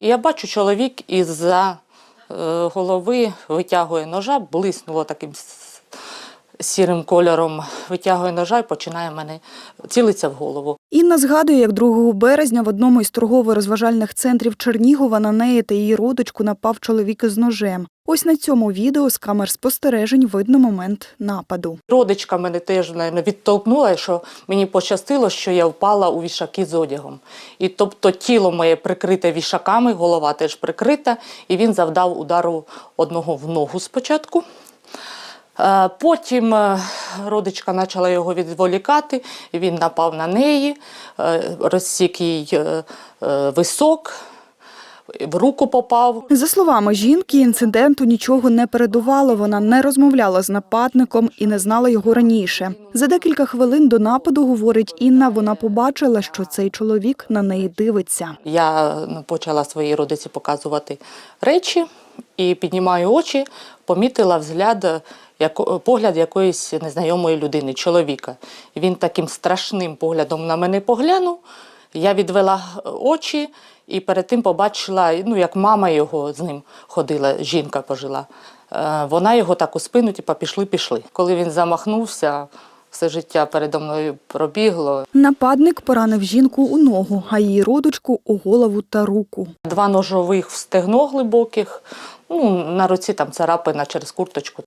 Я бачу, чоловік із-за е, голови витягує ножа, блиснуло таким сірим кольором, витягує ножа і починає мене цілиться в голову. Інна згадує, як 2 березня в одному із торгово-розважальних центрів Чернігова на неї та її родичку напав чоловік із ножем. Ось на цьому відео з камер спостережень видно момент нападу. Родичка мене теж наверно, відтолкнула, що мені пощастило, що я впала у вішаки з одягом. І тобто тіло моє прикрите вішаками, голова теж прикрита, і він завдав удару одного в ногу спочатку. Е, Потім е, родичка почала його відволікати, він напав на неї, е, розсік їй е, е, висок, в руку попав. За словами жінки, інциденту нічого не передувало. Вона не розмовляла з нападником і не знала його раніше. За декілька хвилин до нападу, говорить Інна, вона побачила, що цей чоловік на неї дивиться. Я ну, почала своїй родиці показувати речі і піднімаю очі, помітила взгляд, яко- погляд якоїсь незнайомої людини, чоловіка. Він таким страшним поглядом на мене поглянув. Я відвела очі і перед тим побачила, ну, як мама його з ним ходила, жінка пожила. Е, Вона його так у спину, типа, пішли-пішли. Коли він замахнувся, все життя передо мною пробігло. Нападник поранив жінку у ногу, а її родичку у голову та руку. Два ножових в стегно глибоких. Ну, на руці там царапина через курточку.